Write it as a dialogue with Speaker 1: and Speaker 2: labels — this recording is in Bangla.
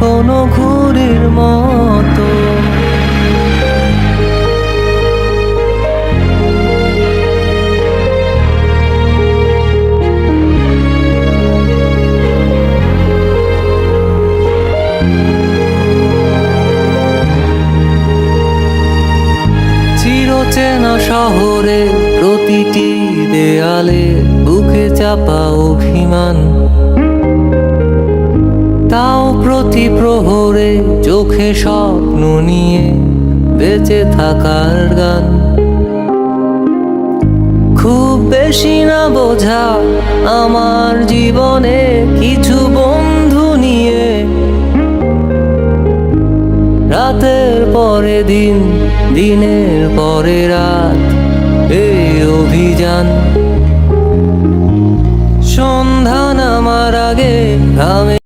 Speaker 1: কোনো ঘুড়ির মতো। চিরচেনা শহরে প্রতিটি দেয়ালে বুকে চাপা অভিমান। তাও প্রতি প্রহরে চোখে স্বপ্ন নিয়ে বেঁচে থাকার গান। খুব বেশি না বোঝা আমার জীবনে কিছু বন্ধু নিয়ে। রাতের পরে দিন, দিনের পরে রাত, এই অভিযান। সন্ধ্যা নামার আগে গ্রামে